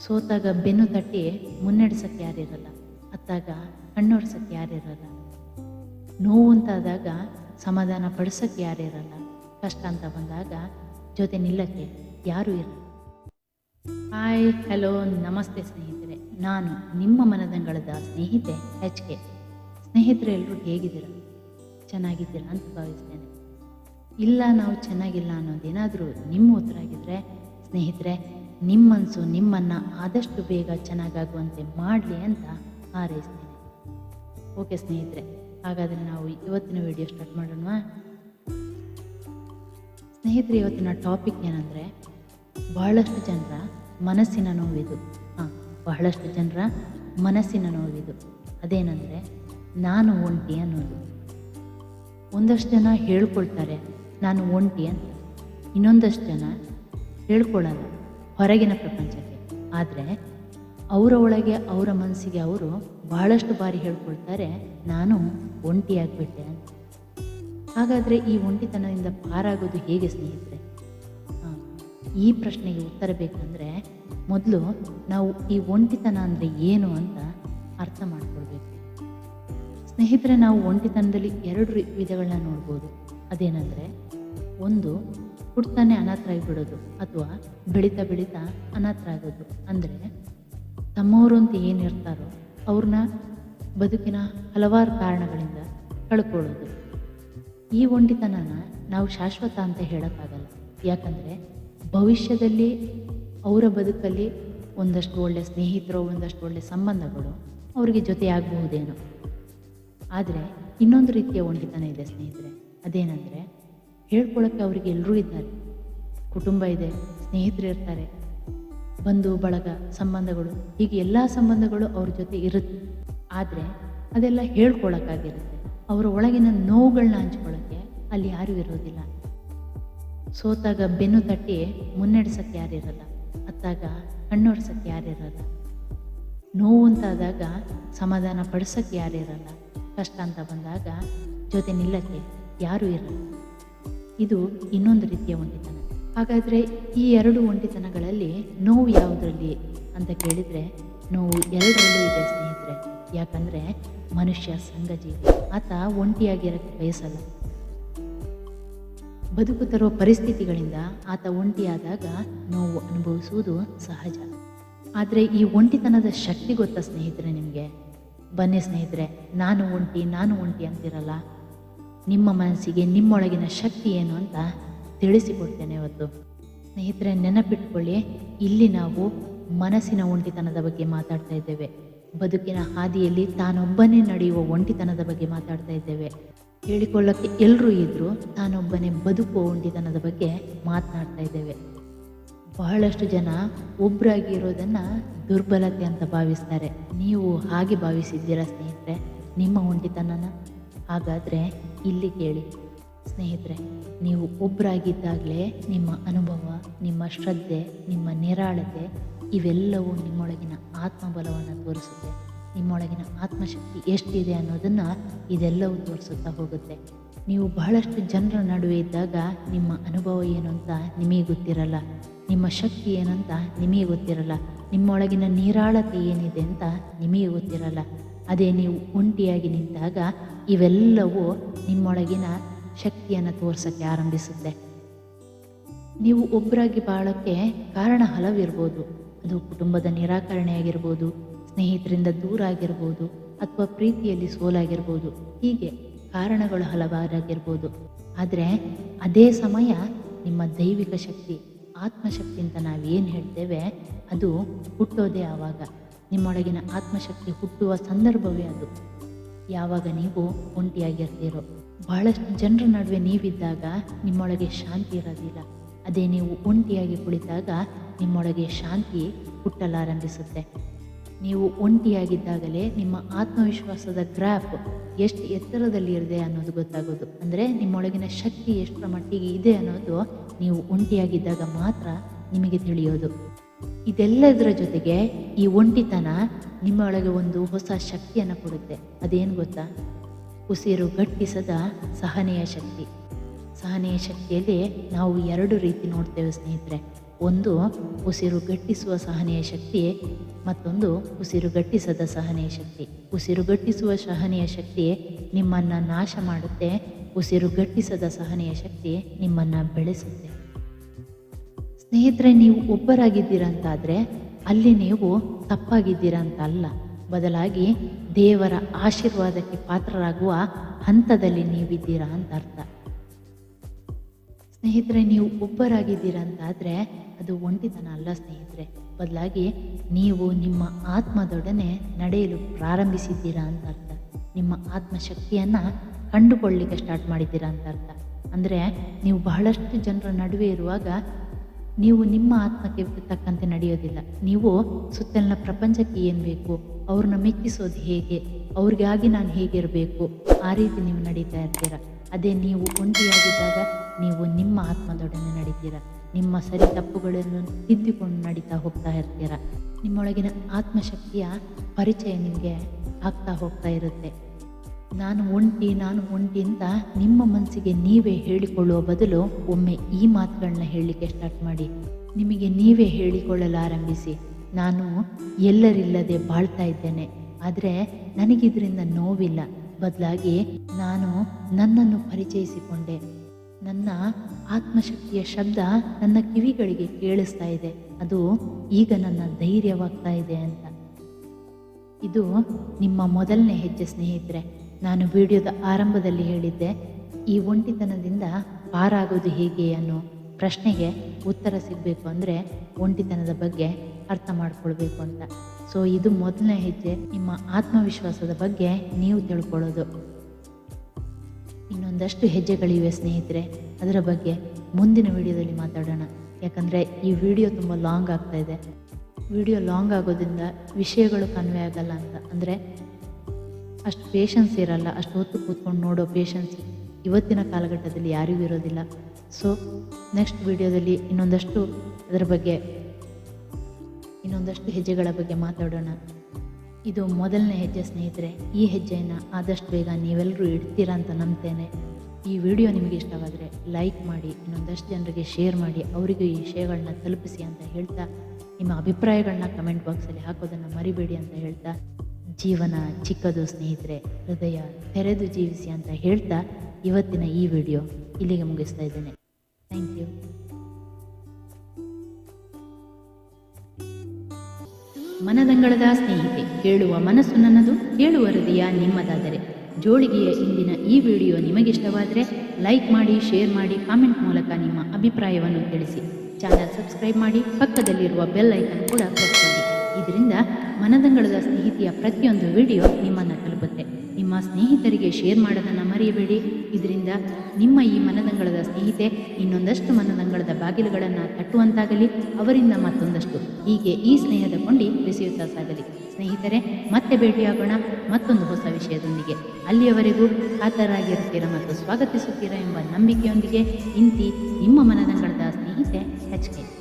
ಸೋತಾಗ ಬೆನ್ನು ತಟ್ಟಿ ಮುನ್ನಡೆಸಕ್ಕೆ ಯಾರಿರಲ್ಲ. ಅತ್ತಾಗ ಕಣ್ಣೊಡ್ಸೋಕ್ಕೆ ಯಾರಿರಲ್ಲ. ನೋವು ಅಂತಾದಾಗ ಸಮಾಧಾನ ಪಡಿಸೋಕ್ಕೆ ಯಾರಿರಲ್ಲ. ಕಷ್ಟ ಅಂತ ಬಂದಾಗ ಜೊತೆ ನಿಲ್ಲಕ್ಕೆ ಯಾರೂ ಇರಲ್ಲ. ಹಾಯ್, ಹಲೋ, ನಮಸ್ತೆ ಸ್ನೇಹಿತರೆ. ನಾನು ನಿಮ್ಮ ಮನದಂಗಳದ ಸ್ನೇಹಿತೆ ಎಚ್ ಕೆ. ಸ್ನೇಹಿತರೆ ಎಲ್ಲರೂ ಹೇಗಿದ್ದೀರಾ? ಚೆನ್ನಾಗಿದ್ದೀರಾ ಅಂತ ಭಾವಿಸ್ತೇನೆ. ಇಲ್ಲ, ನಾವು ಚೆನ್ನಾಗಿಲ್ಲ ಅನ್ನೋದೇನಾದರೂ ನಿಮ್ಮ ಉತ್ತರ ಆಗಿದ್ರೆ, ಸ್ನೇಹಿತರೆ ನಿಮ್ಮ ಮನಸ್ಸು ನಿಮ್ಮನ್ನು ಆದಷ್ಟು ಬೇಗ ಚೆನ್ನಾಗಾಗುವಂತೆ ಮಾಡಲಿ ಅಂತ ಹಾರೈಸ್ತೀನಿ. ಓಕೆ ಸ್ನೇಹಿತರೆ, ಹಾಗಾದರೆ ನಾವು ಇವತ್ತಿನ ವಿಡಿಯೋ ಸ್ಟಾರ್ಟ್ ಮಾಡೋಣ ಸ್ನೇಹಿತರೆ, ಇವತ್ತಿನ ಟಾಪಿಕ್ ಏನಂದರೆ ಬಹಳಷ್ಟು ಜನರ ಮನಸ್ಸಿನ ನೋವಿದು. ಹಾಂ, ಬಹಳಷ್ಟು ಜನರ ಮನಸ್ಸಿನ ನೋವಿದು. ಅದೇನೆಂದರೆ ನಾನು ಒಂಟಿ ಅನ್ನೋದು. ಒಂದಷ್ಟು ಜನ ಹೇಳ್ಕೊಳ್ತಾರೆ, ನಾನು ಒಂಟಿ ಅಂತ. ಇನ್ನೊಂದಷ್ಟು ಜನ ಹೇಳ್ಕೊಳ್ಳಲ್ಲ ಹೊರಗಿನ ಪ್ರಪಂಚಕ್ಕೆ. ಆದರೆ ಅವರ ಒಳಗೆ ಅವರ ಮನಸ್ಸಿಗೆ ಅವರು ಬಹಳಷ್ಟು ಬಾರಿ ಹೇಳ್ಕೊಳ್ತಾರೆ, ನಾನು ಒಂಟಿಯಾಗಿಬಿಟ್ಟೆ ಅಂತ. ಹಾಗಾದರೆ ಈ ಒಂಟಿತನದಿಂದ ಪಾರಾಗೋದು ಹೇಗೆ ಸ್ನೇಹಿತರೆ? ಈ ಪ್ರಶ್ನೆಗೆ ಉತ್ತರ ಬೇಕಂದರೆ ಮೊದಲು ನಾವು ಈ ಒಂಟಿತನ ಅಂದರೆ ಏನು ಅಂತ ಅರ್ಥ ಮಾಡ್ಕೊಳ್ಬೇಕು. ಸ್ನೇಹಿತರೆ, ನಾವು ಒಂಟಿತನದಲ್ಲಿ ಎರಡು ವಿಧಗಳನ್ನ ನೋಡ್ಬೋದು. ಅದೇನೆಂದರೆ, ಒಂದು ಹುಡ್ತಾನೆ ಅನಾಥರಾಗಿ ಆಗಿಬಿಡೋದು ಅಥವಾ ಬೆಳೀತಾ ಬೆಳೀತಾ ಅನಾಥರಾಗೋದು ಅಂದರೆ ತಮ್ಮವರು ಅಂತ ಏನಿರ್ತಾರೋ ಅವ್ರನ್ನ ಬದುಕಿನ ಹಲವಾರು ಕಾರಣಗಳಿಂದ ಕಳ್ಕೊಳ್ಳೋದು. ಈ ಒಂಟಿತನನ ನಾವು ಶಾಶ್ವತ ಅಂತ ಹೇಳೋಕ್ಕಾಗಲ್ಲ. ಯಾಕಂದರೆ ಭವಿಷ್ಯದಲ್ಲಿ ಅವರ ಬದುಕಲ್ಲಿ ಒಂದಷ್ಟು ಒಳ್ಳೆಯ ಸ್ನೇಹಿತರು, ಒಂದಷ್ಟು ಒಳ್ಳೆಯ ಸಂಬಂಧಗಳು ಅವರಿಗೆ ಜೊತೆಯಾಗಬಹುದೇನೋ. ಆದರೆ ಇನ್ನೊಂದು ರೀತಿಯ ಒಂಟಿತನ ಇದೆ ಸ್ನೇಹಿತರೆ, ಅದೇನೆಂದರೆ ಹೇಳ್ಕೊಳ್ಳೋಕ್ಕೆ ಅವರಿಗೆ ಎಲ್ಲರೂ ಇದ್ದಾರೆ. ಕುಟುಂಬ ಇದೆ, ಸ್ನೇಹಿತರು ಇರ್ತಾರೆ, ಬಂಧು, ಬಳಗ, ಸಂಬಂಧಗಳು, ಹೀಗೆ ಎಲ್ಲ ಸಂಬಂಧಗಳು ಅವ್ರ ಜೊತೆ ಇರುತ್ತೆ. ಆದರೆ ಅದೆಲ್ಲ ಹೇಳ್ಕೊಳಕ್ಕಾಗಿರುತ್ತೆ. ಅವರ ಒಳಗಿನ ನೋವುಗಳನ್ನ ಹಂಚ್ಕೊಳ್ಳೋಕ್ಕೆ ಅಲ್ಲಿ ಯಾರೂ ಇರೋದಿಲ್ಲ. ಸೋತಾಗ ಬೆನ್ನು ತಟ್ಟಿ ಮುನ್ನಡೆಸಕ್ಕೆ ಯಾರಿರಲ್ಲ ಅತ್ತಾಗ ಕಣ್ಣೊಡ್ಸಕ್ಕೆ ಯಾರಿರಲ್ಲ ನೋವು ಅಂತಾದಾಗ ಸಮಾಧಾನ ಪಡಿಸಕ್ಕೆ ಯಾರಿರಲ್ಲ ಕಷ್ಟ ಅಂತ ಬಂದಾಗ ಜೊತೆ ನಿಲ್ಲಕ್ಕೆ ಯಾರೂ ಇರಲ್ಲ. ಇದು ಇನ್ನೊಂದು ರೀತಿಯ ಒಂಟಿತನ. ಹಾಗಾದರೆ ಈ ಎರಡು ಒಂಟಿತನಗಳಲ್ಲಿ ನೋವು ಯಾವುದರಲ್ಲಿ ಅಂತ ಕೇಳಿದರೆ ನೋವು ಎರಡರಲ್ಲೂ ಇದೆ ಸ್ನೇಹಿತರೆ. ಯಾಕಂದರೆ ಮನುಷ್ಯ ಸಂಘಜೀವಿ. ಆತ ಒಂಟಿಯಾಗಿರೋಕ್ಕೆ ಬಯಸಲ್ಲ. ಬದುಕು ತರುವ ಪರಿಸ್ಥಿತಿಗಳಿಂದ ಆತ ಒಂಟಿಯಾದಾಗ ನೋವು ಅನುಭವಿಸುವುದು ಸಹಜ. ಆದರೆ ಈ ಒಂಟಿತನದ ಶಕ್ತಿ ಗೊತ್ತಾ ಸ್ನೇಹಿತರೆ ನಿಮಗೆ? ಬನ್ನಿ ಸ್ನೇಹಿತರೆ, ನಾನು ಒಂಟಿ ನಾನು ಒಂಟಿ ಅಂತಿರಲ್ಲ? ನಿಮ್ಮ ಮನಸ್ಸಿಗೆ ನಿಮ್ಮೊಳಗಿನ ಶಕ್ತಿ ಏನು ಅಂತ ತಿಳಿಸಿಕೊಡ್ತೇನೆ ಇವತ್ತು. ಸ್ನೇಹಿತರೆ, ನೆನಪಿಟ್ಕೊಳ್ಳಿ, ಇಲ್ಲಿ ನಾವು ಮನಸ್ಸಿನ ಒಂಟಿತನದ ಬಗ್ಗೆ ಮಾತಾಡ್ತಾ ಇದ್ದೇವೆ. ಬದುಕಿನ ಹಾದಿಯಲ್ಲಿ ತಾನೊಬ್ಬನೇ ನಡೆಯುವ ಒಂಟಿತನದ ಬಗ್ಗೆ ಮಾತಾಡ್ತಾ ಇದ್ದೇವೆ. ಹೇಳಿಕೊಳ್ಳೋಕ್ಕೆ ಎಲ್ಲರೂ ಇದ್ದರೂ ತಾನೊಬ್ಬನೇ ಬದುಕುವ ಒಂಟಿತನದ ಬಗ್ಗೆ ಮಾತನಾಡ್ತಾ ಇದ್ದೇವೆ. ಬಹಳಷ್ಟು ಜನ ಒಬ್ಬರಾಗಿ ಇರೋದನ್ನು ದುರ್ಬಲತೆ ಅಂತ ಭಾವಿಸ್ತಾರೆ. ನೀವು ಹಾಗೆ ಭಾವಿಸಿದ್ದೀರಾ ಸ್ನೇಹಿತರೆ, ನಿಮ್ಮ ಒಂಟಿತನನ? ಹಾಗಾದರೆ ಇಲ್ಲಿ ಕೇಳಿ. ಸ್ನೇಹಿತರೆ, ನೀವು ಒಬ್ಬರಾಗಿದ್ದಾಗಲೇ ನಿಮ್ಮ ಅನುಭವ, ನಿಮ್ಮ ಶ್ರದ್ಧೆ, ನಿಮ್ಮ ನಿರಾಳತೆ ಇವೆಲ್ಲವೂ ನಿಮ್ಮೊಳಗಿನ ಆತ್ಮಬಲವನ್ನು ತೋರಿಸುತ್ತೆ. ನಿಮ್ಮೊಳಗಿನ ಆತ್ಮಶಕ್ತಿ ಎಷ್ಟಿದೆ ಅನ್ನೋದನ್ನು ಇದೆಲ್ಲವೂ ತೋರಿಸುತ್ತಾ ಹೋಗುತ್ತೆ. ನೀವು ಬಹಳಷ್ಟು ಜನರ ನಡುವೆ ಇದ್ದಾಗ ನಿಮ್ಮ ಅನುಭವ ಏನು ಅಂತ ನಿಮಗೆ ಗೊತ್ತಿರಲ್ಲ. ನಿಮ್ಮ ಶಕ್ತಿ ಏನಂತ ನಿಮಗೆ ಗೊತ್ತಿರಲ್ಲ. ನಿಮ್ಮೊಳಗಿನ ನೀರಾಳತೆ ಏನಿದೆ ಅಂತ ನಿಮಗೆ ಗೊತ್ತಿರಲ್ಲ. ಅದೇ ನೀವು ಒಂಟಿಯಾಗಿ ನಿಂತಾಗ ಇವೆಲ್ಲವೂ ನಿಮ್ಮೊಳಗಿನ ಶಕ್ತಿಯನ್ನು ತೋರಿಸೋಕ್ಕೆ ಆರಂಭಿಸುತ್ತೆ. ನೀವು ಒಬ್ಬರಾಗಿ ಬಾಳೋಕ್ಕೆ ಕಾರಣ ಹಲವಿರ್ಬೋದು. ಅದು ಕುಟುಂಬದ ನಿರಾಕರಣೆ ಆಗಿರ್ಬೋದು ಸ್ನೇಹಿತರಿಂದ ದೂರ ಆಗಿರ್ಬೋದು ಅಥವಾ ಪ್ರೀತಿಯಲ್ಲಿ ಸೋಲಾಗಿರ್ಬೋದು. ಹೀಗೆ ಕಾರಣಗಳು ಹಲವಾರಾಗಿರ್ಬೋದು. ಆದರೆ ಅದೇ ಸಮಯ ನಿಮ್ಮ ದೈವಿಕ ಶಕ್ತಿ, ಆತ್ಮಶಕ್ತಿ ಅಂತ ನಾವೇನು ಹೇಳ್ತೇವೆ, ಅದು ಹುಟ್ಟೋದೇ ಆವಾಗ. ನಿಮ್ಮೊಳಗಿನ ಆತ್ಮಶಕ್ತಿ ಹುಟ್ಟುವ ಸಂದರ್ಭವೇ ಅದು. ಯಾವಾಗ ನೀವು ಒಂಟಿಯಾಗಿರ್ತೀರೋ, ಬಹಳಷ್ಟು ಜನರ ನಡುವೆ ನೀವಿದ್ದಾಗ ನಿಮ್ಮೊಳಗೆ ಶಾಂತಿ ಇರೋದಿಲ್ಲ. ಅದೇ ನೀವು ಒಂಟಿಯಾಗಿ ಕುಳಿತಾಗ ನಿಮ್ಮೊಳಗೆ ಶಾಂತಿ ಹುಟ್ಟಲಾರಂಭಿಸುತ್ತೆ. ನೀವು ಒಂಟಿಯಾಗಿದ್ದಾಗಲೇ ನಿಮ್ಮ ಆತ್ಮವಿಶ್ವಾಸದ ಗ್ರಾಫ್ ಎಷ್ಟು ಎತ್ತರದಲ್ಲಿ ಇದೆ ಅನ್ನೋದು ಗೊತ್ತಾಗೋದು. ಅಂದರೆ ನಿಮ್ಮೊಳಗಿನ ಶಕ್ತಿ ಎಷ್ಟರ ಮಟ್ಟಿಗೆ ಇದೆ ಅನ್ನೋದು ನೀವು ಒಂಟಿಯಾಗಿದ್ದಾಗ ಮಾತ್ರ ನಿಮಗೆ ತಿಳಿಯೋದು. ಇದೆಲ್ಲದರ ಜೊತೆಗೆ ಈ ಒಂಟಿತನ ನಿಮ್ಮೊಳಗೆ ಒಂದು ಹೊಸ ಶಕ್ತಿಯನ್ನು ಕೊಡುತ್ತೆ. ಅದೇನು ಗೊತ್ತಾ? ಉಸಿರು ಗಟ್ಟಿಸದ ಸಹನೆಯ ಶಕ್ತಿ. ಸಹನೆಯ ಶಕ್ತಿಯಲ್ಲಿ ನಾವು ಎರಡು ರೀತಿ ನೋಡ್ತೇವೆ ಸ್ನೇಹಿತರೆ. ಒಂದು, ಉಸಿರು ಗಟ್ಟಿಸುವ ಸಹನೆಯ ಶಕ್ತಿ, ಮತ್ತೊಂದು, ಉಸಿರು ಗಟ್ಟಿಸದ ಸಹನೆಯ ಶಕ್ತಿ. ಉಸಿರು ಗಟ್ಟಿಸುವ ಸಹನೆಯ ಶಕ್ತಿ ನಿಮ್ಮನ್ನು ನಾಶ ಮಾಡುತ್ತೆ, ಉಸಿರು ಗಟ್ಟಿಸದ ಸಹನೆಯ ಶಕ್ತಿ ನಿಮ್ಮನ್ನು ಬೆಳೆಸುತ್ತೆ. ಸ್ನೇಹಿತರೆ, ನೀವು ಒಬ್ಬರಾಗಿದ್ದೀರಂತಾದರೆ ಅಲ್ಲಿ ನೀವು ತಪ್ಪಾಗಿದ್ದೀರಾ ಅಂತ ಅಲ್ಲ ಬದಲಾಗಿ ದೇವರ ಆಶೀರ್ವಾದಕ್ಕೆ ಪಾತ್ರರಾಗುವ ಹಂತದಲ್ಲಿ ನೀವಿದ್ದೀರಾ ಅಂತ ಅರ್ಥ. ಸ್ನೇಹಿತರೆ, ನೀವು ಒಬ್ಬರಾಗಿದ್ದೀರಂತಾದರೆ ಅದು ಒಂಟಿತನ ಅಲ್ಲ ಸ್ನೇಹಿತರೆ. ಬದಲಾಗಿ ನೀವು ನಿಮ್ಮ ಆತ್ಮದೊಡನೆ ನಡೆಯಲು ಪ್ರಾರಂಭಿಸಿದ್ದೀರಾ ಅಂತ ಅರ್ಥ. ನಿಮ್ಮ ಆತ್ಮಶಕ್ತಿಯನ್ನು ಕಂಡುಕೊಳ್ಳಿಕ್ಕೆ ಸ್ಟಾರ್ಟ್ ಮಾಡಿದ್ದೀರಾ ಅಂತ ಅರ್ಥ. ಅಂದರೆ ನೀವು ಬಹಳಷ್ಟು ಜನರ ನಡುವೆ ಇರುವಾಗ ನೀವು ನಿಮ್ಮ ಆತ್ಮಕ್ಕೆ ತಕ್ಕಂತೆ ನಡೆಯೋದಿಲ್ಲ. ನೀವು ಸುತ್ತಲಿನ ಪ್ರಪಂಚಕ್ಕೆ ಏನು ಬೇಕು, ಅವ್ರನ್ನ ಮೆಚ್ಚಿಸೋದು ಹೇಗೆ, ಅವ್ರಿಗಾಗಿ ನಾನು ಹೇಗಿರಬೇಕು ಆ ರೀತಿ ನೀವು ನಡೀತಾ ಇರ್ತೀರ. ಅದೇ ನೀವು ಒಂಟಿಯಾಗಿದ್ದಾಗ ನೀವು ನಿಮ್ಮ ಆತ್ಮದೊಡನೆ ನಡೀತೀರ. ನಿಮ್ಮ ಸರಿ ತಪ್ಪುಗಳನ್ನು ತಿದ್ದಿಕೊಂಡು ನಡೀತಾ ಹೋಗ್ತಾ ಇರ್ತೀರ. ನಿಮ್ಮೊಳಗಿನ ಆತ್ಮಶಕ್ತಿಯ ಪರಿಚಯ ನಿಮಗೆ ಆಗ್ತಾ ಹೋಗ್ತಾ ಇರುತ್ತೆ. ನಾನು ಒಂಟಿ ನಾನು ಒಂಟಿ ಅಂತ ನಿಮ್ಮ ಮನಸ್ಸಿಗೆ ನೀವೇ ಹೇಳಿಕೊಳ್ಳುವ ಬದಲು ಒಮ್ಮೆ ಈ ಮಾತುಗಳನ್ನ ಹೇಳಲಿಕ್ಕೆ ಸ್ಟಾರ್ಟ್ ಮಾಡಿ. ನಿಮಗೆ ನೀವೇ ಹೇಳಿಕೊಳ್ಳಲು ಆರಂಭಿಸಿ ನಾನು ಎಲ್ಲರಿಲ್ಲದೆ ಬಾಳ್ತಾ ಇದ್ದೇನೆ. ಆದರೆ ನನಗಿದ್ರಿಂದ ನೋವಿಲ್ಲ. ಬದಲಾಗಿ ನಾನು ನನ್ನನ್ನು ಪರಿಚಯಿಸಿಕೊಂಡೆ. ನನ್ನ ಆತ್ಮಶಕ್ತಿಯ ಶಬ್ದ ನನ್ನ ಕಿವಿಗಳಿಗೆ ಕೇಳಿಸ್ತಾ ಇದೆ. ಅದು ಈಗ ನನ್ನ ಧೈರ್ಯವಾಗ್ತಾ ಇದೆ ಅಂತ. ಇದು ನಿಮ್ಮ ಮೊದಲನೇ ಹೆಜ್ಜೆ ಸ್ನೇಹಿತರೆ. ನಾನು ವಿಡಿಯೋದ ಆರಂಭದಲ್ಲಿ ಹೇಳಿದ್ದೆ, ಈ ಒಂಟಿತನದಿಂದ ಪಾರಾಗೋದು ಹೇಗೆ ಅನ್ನೋ ಪ್ರಶ್ನೆಗೆ ಉತ್ತರ ಸಿಗಬೇಕು ಅಂದರೆ ಒಂಟಿತನದ ಬಗ್ಗೆ ಅರ್ಥ ಮಾಡ್ಕೊಳ್ಬೇಕು ಅಂತ. ಸೊ ಇದು ಮೊದಲನೇ ಹೆಜ್ಜೆ. ನಿಮ್ಮ ಆತ್ಮವಿಶ್ವಾಸದ ಬಗ್ಗೆ ನೀವು ತಿಳ್ಕೊಳ್ಳೋದು. ಇನ್ನೊಂದಷ್ಟು ಹೆಜ್ಜೆಗಳಿವೆ ಸ್ನೇಹಿತರೆ, ಅದರ ಬಗ್ಗೆ ಮುಂದಿನ ವಿಡಿಯೋದಲ್ಲಿ ಮಾತಾಡೋಣ. ಯಾಕಂದರೆ ಈ ವಿಡಿಯೋ ತುಂಬ ಲಾಂಗ್ ಆಗ್ತಾ ಇದೆ. ವಿಡಿಯೋ ಲಾಂಗ್ ಆಗೋದ್ರಿಂದ ವಿಷಯಗಳು ಕನ್ವೆ ಆಗಲ್ಲ ಅಂತ. ಅಂದರೆ ಅಷ್ಟು ಪೇಷನ್ಸ್ ಇರಲ್ಲ, ಅಷ್ಟು ಹೊತ್ತು ಕೂತ್ಕೊಂಡು ನೋಡೋ ಪೇಷನ್ಸ್ ಇವತ್ತಿನ ಕಾಲಘಟ್ಟದಲ್ಲಿ ಯಾರಿಗೂ ಇರೋದಿಲ್ಲ. ಸೊ ನೆಕ್ಸ್ಟ್ ವಿಡಿಯೋದಲ್ಲಿ ಇನ್ನೊಂದಷ್ಟು ಅದರ ಬಗ್ಗೆ, ಇನ್ನೊಂದಷ್ಟು ಹೆಜ್ಜೆಗಳ ಬಗ್ಗೆ ಮಾತಾಡೋಣ. ಇದು ಮೊದಲನೇ ಹೆಜ್ಜೆ ಸ್ನೇಹಿತರೆ, ಈ ಹೆಜ್ಜೆಯನ್ನು ಆದಷ್ಟು ಬೇಗ ನೀವೆಲ್ಲರೂ ಇಡ್ತೀರಾ ಅಂತ ನಂಬ್ತೇನೆ. ಈ ವಿಡಿಯೋ ನಿಮಗೆ ಇಷ್ಟವಾದರೆ ಲೈಕ್ ಮಾಡಿ, ಇನ್ನೊಂದಷ್ಟು ಜನರಿಗೆ ಶೇರ್ ಮಾಡಿ, ಅವರಿಗೂ ಈ ವಿಷಯಗಳನ್ನ ತಲುಪಿಸಿ ಅಂತ ಹೇಳ್ತಾ, ನಿಮ್ಮ ಅಭಿಪ್ರಾಯಗಳನ್ನ ಕಮೆಂಟ್ ಬಾಕ್ಸಲ್ಲಿ ಹಾಕೋದನ್ನು ಮರಿಬೇಡಿ ಅಂತ ಹೇಳ್ತಾ ಜೀವನ ಚಿಕ್ಕದು ಸ್ನೇಹಿತರೆ, ಹೃದಯ ತೆರೆದು ಜೀವಿಸಿ ಅಂತ ಹೇಳ್ತಾ ಇವತ್ತಿನ ಈ ವಿಡಿಯೋ ಇಲ್ಲಿಗೆ ಮುಗಿಸ್ತಾ ಇದ್ದೇನೆ. ಥ್ಯಾಂಕ್ ಯು ಮನದಂಗಳದ ಸ್ನೇಹಿತೆ, ಕೇಳುವ ಮನಸ್ಸು ನನ್ನದು, ಕೇಳುವ ಹೃದಯ ನಿಮ್ಮದಾದರೆ. ಜೋಳಿಗೆಯ ಇಂದಿನ ಈ ವಿಡಿಯೋ ನಿಮಗಿಷ್ಟವಾದರೆ ಲೈಕ್ ಮಾಡಿ, ಶೇರ್ ಮಾಡಿ, ಕಾಮೆಂಟ್ ಮೂಲಕ ನಿಮ್ಮ ಅಭಿಪ್ರಾಯವನ್ನು ತಿಳಿಸಿ. ಚಾನಲ್ ಸಬ್ಸ್ಕ್ರೈಬ್ ಮಾಡಿ, ಪಕ್ಕದಲ್ಲಿರುವ ಬೆಲ್ ಐಕನ್ ಕೂಡ ಪ್ರೆಸ್ ಮನದಂಗಳದ ಸ್ನೇಹಿತೆಯ ಪ್ರತಿಯೊಂದು ವಿಡಿಯೋ ನಿಮ್ಮನ್ನು ತಲುಪುತ್ತೆ. ನಿಮ್ಮ ಸ್ನೇಹಿತರಿಗೆ ಶೇರ್ ಮಾಡೋದನ್ನು ಮರೆಯಬೇಡಿ. ಇದರಿಂದ ನಿಮ್ಮ ಈ ಮನದಂಗಳದ ಸ್ನೇಹಿತೆ ಇನ್ನೊಂದಷ್ಟು ಮನದಂಗಳದ ಬಾಗಿಲುಗಳನ್ನು ತಟ್ಟುವಂತಾಗಲಿ, ಅವರಿಂದ ಮತ್ತೊಂದಷ್ಟು ಹೀಗೆ ಈ ಸ್ನೇಹದ ಕೊಂಡಿ ಬೆಸೆಯುತ್ತಾ ಸಾಗಲಿ. ಸ್ನೇಹಿತರೆ, ಮತ್ತೆ ಭೇಟಿಯಾಗೋಣ ಮತ್ತೊಂದು ಹೊಸ ವಿಷಯದೊಂದಿಗೆ. ಅಲ್ಲಿಯವರೆಗೂ ಕಾತರಾಗಿರುತ್ತೀರಾ ಮತ್ತು ಸ್ವಾಗತಿಸುತ್ತೀರಾ ಎಂಬ ನಂಬಿಕೆಯೊಂದಿಗೆ ಇಂತಿ ನಿಮ್ಮ ಮನದಂಗಳದ ಸ್ನೇಹಿತೆ ಹೆಚ್ ಕೆ.